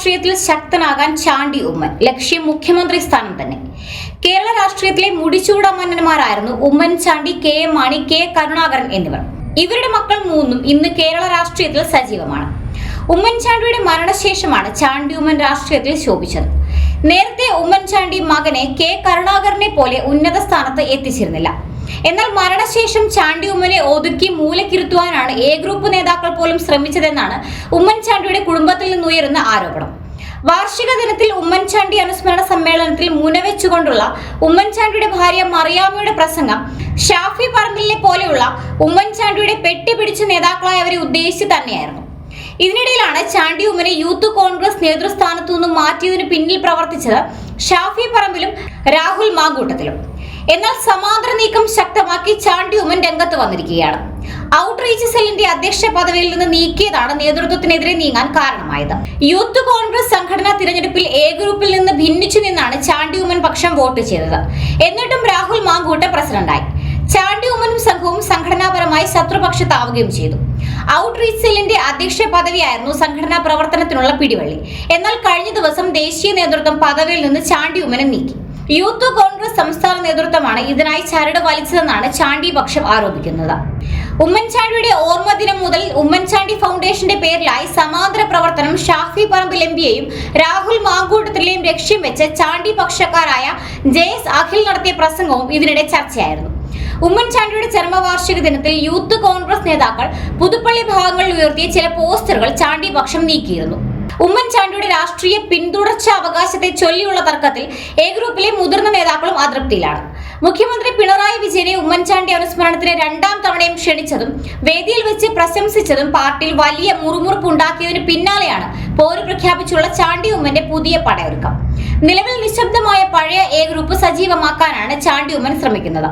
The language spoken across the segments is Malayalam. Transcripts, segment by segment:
രാഷ്ട്രീയത്തിൽ ശക്തനാകാൻ ചാണ്ടി ഉമ്മൻ. ലക്ഷ്യം മുഖ്യമന്ത്രി സ്ഥാനം തന്നെ. കേരള രാഷ്ട്രീയത്തിലെ മുടിച്ചൂടമ്മന്നന്മാരായിരുന്നു Oommen Chandy K M Mani K Karunakaran എന്നിവർ. ഇവരുടെ മക്കൾ മൂന്നും ഇന്ന് കേരള രാഷ്ട്രീയത്തിൽ സജീവമാണ്. ഉമ്മൻചാണ്ടിയുടെ മരണശേഷമാണ് ചാണ്ടി ഉമ്മൻ രാഷ്ട്രീയത്തിൽ ശോഭിച്ചത്. നേരത്തെ ഉമ്മൻചാണ്ടി മകനെ കെ കരുണാകരനെ പോലെ ഉന്നത സ്ഥാനത്ത് എത്തിച്ചിരുന്നില്ല. എന്നാൽ മരണശേഷം ചാണ്ടി ഉമ്മനെ ഒതുക്കി മൂലക്കിരുത്തുവാനാണ് എ ഗ്രൂപ്പ് നേതാക്കൾ പോലും ശ്രമിച്ചതെന്നാണ് ഉമ്മൻചാണ്ടിയുടെ കുടുംബത്തിൽ നിന്നുയരുന്ന ആരോപണം. വാർഷിക ദിനത്തിൽ ഉമ്മൻചാണ്ടി അനുസ്മരണ സമ്മേളനത്തിൽ മുനവെച്ചുകൊണ്ടുള്ള ഉമ്മൻചാണ്ടിയുടെ ഭാര്യ മറിയാമ്മയുടെ പ്രസംഗം ഷാഫി പറമ്പിലിനെ പോലെയുള്ള ഉമ്മൻചാണ്ടിയുടെ പെട്ടി പിടിച്ച നേതാക്കളായവരെ ഉദ്ദേശിച്ച് തന്നെയായിരുന്നു. ഇതിനിടയിലാണ് ചാണ്ടി ഉമ്മനെ യൂത്ത് കോൺഗ്രസ് നേതൃസ്ഥാനത്തു നിന്നും മാറ്റിയതിനു പിന്നിൽ പ്രവർത്തിച്ചത് ഷാഫി പറമ്പിലും രാഹുൽ മാങ്കൂട്ടത്തിലും. എന്നാൽ സമാന്തര നീക്കം ശക്തമാക്കി ചാണ്ടി ഉമ്മൻ രംഗത്ത് വന്നിരിക്കുകയാണ്. ഔട്ട്റീച്ച് സെല്ലിന്റെ അധ്യക്ഷ പദവിയിൽ നിന്ന് നീക്കിയതാണ് നേതൃത്വത്തിനെതിരെ നീങ്ങാൻ കാരണമായത്. യൂത്ത് കോൺഗ്രസ് സംഘടനാ തിരഞ്ഞെടുപ്പിൽ എ ഗ്രൂപ്പിൽ നിന്ന് ഭിന്നിച്ചു നിന്നാണ് ചാണ്ടി ഉമ്മൻ പക്ഷം വോട്ട് ചെയ്തത്. എന്നിട്ടും രാഹുൽ മാങ്കൂട്ട പ്രസിഡന്റായി. ഉമ്മനും സംഘവും സംഘടനാപരമായി ശത്രുപക്ഷത്താവുകയും ചെയ്തു. ഔട്ട്റീച്ച് സെല്ലിന്റെ അധ്യക്ഷ പദവിയായിരുന്നു സംഘടനാ പ്രവർത്തനത്തിനുള്ള പിടിവള്ളി. എന്നാൽ കഴിഞ്ഞ ദിവസം ദേശീയ നേതൃത്വം പദവിയിൽ നിന്ന് ചാണ്ടി ഉമ്മനെ നീക്കി. യൂത്ത് കോൺഗ്രസ് സംസ്ഥാന നേതൃത്വമാണ് ഇതിനായി ചരട് വലിച്ചതെന്നാണ് ചാണ്ടി പക്ഷം ആരോപിക്കുന്നത്. ഉമ്മൻചാണ്ടിയുടെ ഓർമ്മ ദിനം മുതൽ ഉമ്മൻചാണ്ടി ഫൗണ്ടേഷന്റെ പേരിലായി സമാന്തര പ്രവർത്തനം ഷാഫി പറമ്പിൽ എം പിയെയും രാഹുൽ മാങ്കൂട്ടത്തിലെയും ലക്ഷ്യം വെച്ച് ചാണ്ടി പക്ഷക്കാരായ ജെ എസ് അഖിൽ നടത്തിയ പ്രസംഗവും ഇതിനിടെ ചർച്ചയായിരുന്നു. ഉമ്മൻചാണ്ടിയുടെ ചരമവാർഷിക ദിനത്തിൽ യൂത്ത് കോൺഗ്രസ് നേതാക്കൾ പുതുപ്പള്ളി ഭാഗങ്ങളിൽ ഉയർത്തിയ ചില പോസ്റ്ററുകൾ ചാണ്ടി പക്ഷം നീക്കിയിരുന്നു. ഉമ്മൻചാണ്ടിയുടെ രാഷ്ട്രീയ പിന്തുടർച്ച അവകാശത്തെ ചൊല്ലിയുള്ള തർക്കത്തിൽ എ ഗ്രൂപ്പിലെ മുതിർന്ന നേതാക്കളും അതൃപ്തിയിലാണ്. മുഖ്യമന്ത്രി പിണറായി വിജയനെ ഉമ്മൻചാണ്ടി അനുസ്മരണത്തിന് രണ്ടാം തവണയും ക്ഷണിച്ചതും വേദിയിൽ വെച്ച് പ്രശംസിച്ചതും പാർട്ടിയിൽ വലിയ മുറുമുറുപ്പ് ഉണ്ടാക്കിയതിന് പിന്നാലെയാണ് പോര് പ്രഖ്യാപിച്ചുള്ള ചാണ്ടി ഉമ്മന്റെ പുതിയ പടയൊരുക്കം. നിലവിൽ നിശബ്ദമായ പഴയ എ ഗ്രൂപ്പ് സജീവമാക്കാനാണ് ചാണ്ടി ഉമ്മൻ ശ്രമിക്കുന്നത്.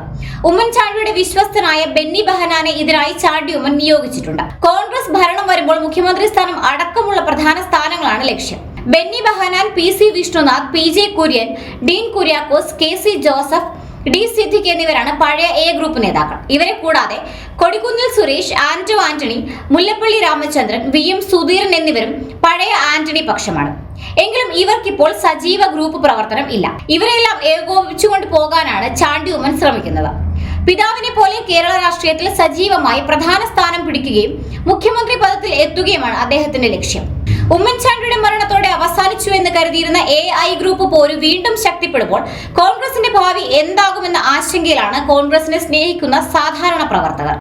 ഉമ്മൻചാണ്ടിയുടെ വിശ്വസ്തനായ ബെന്നി ബഹനാനെ ഇതിനായി ചാണ്ടി ഉമ്മൻ നിയോഗിച്ചിട്ടുണ്ട്. ഭരണം വരുമ്പോൾ മുഖ്യമന്ത്രി സ്ഥാനം അടക്കമുള്ള പ്രധാന സ്ഥാനങ്ങളാണ് ലക്ഷ്യം. Benny Behanan P C Vishnunath P J Kurian Dean Kuriakose K C Joseph D Siddique എന്നിവരാണ് പഴയ എ ഗ്രൂപ്പ് നേതാക്കൾ. ഇവരെ കൂടാതെ കൊടിക്കുന്നിൽ സുരേഷ് ആന്റോ ആന്റണി മുല്ലപ്പള്ളി രാമചന്ദ്രൻ വി എം സുധീരൻ എന്നിവരും പഴയ ആന്റണി പക്ഷമാണ്. എങ്കിലും ഇവർക്കിപ്പോൾ സജീവ ഗ്രൂപ്പ് പ്രവർത്തനം ഇല്ല. ഇവരെല്ലാം ഏകോപിച്ചുകൊണ്ട് പോകാനാണ് ചാണ്ടി ഉമ്മൻ ശ്രമിക്കുന്നത്. പിതാവിനെ പോലെ കേരള രാഷ്ട്രീയത്തിൽ സജീവമായി പ്രധാന സ്ഥാനം പിടിക്കുകയും മുഖ്യമന്ത്രി പദത്തിൽ എത്തുകയുമാണ് അദ്ദേഹത്തിന്റെ ലക്ഷ്യം. ഉമ്മൻചാണ്ടിയുടെ മരണത്തോടെ അവസാനിച്ചു എന്ന് കരുതിയിരുന്ന എ ഐ ഗ്രൂപ്പ് പോര് വീണ്ടും ശക്തിപ്പെടുമ്പോൾ കോൺഗ്രസിന്റെ ഭാവി എന്താകുമെന്ന ആശങ്കയിലാണ് കോൺഗ്രസിനെ സ്നേഹിക്കുന്ന സാധാരണ പ്രവർത്തകർ.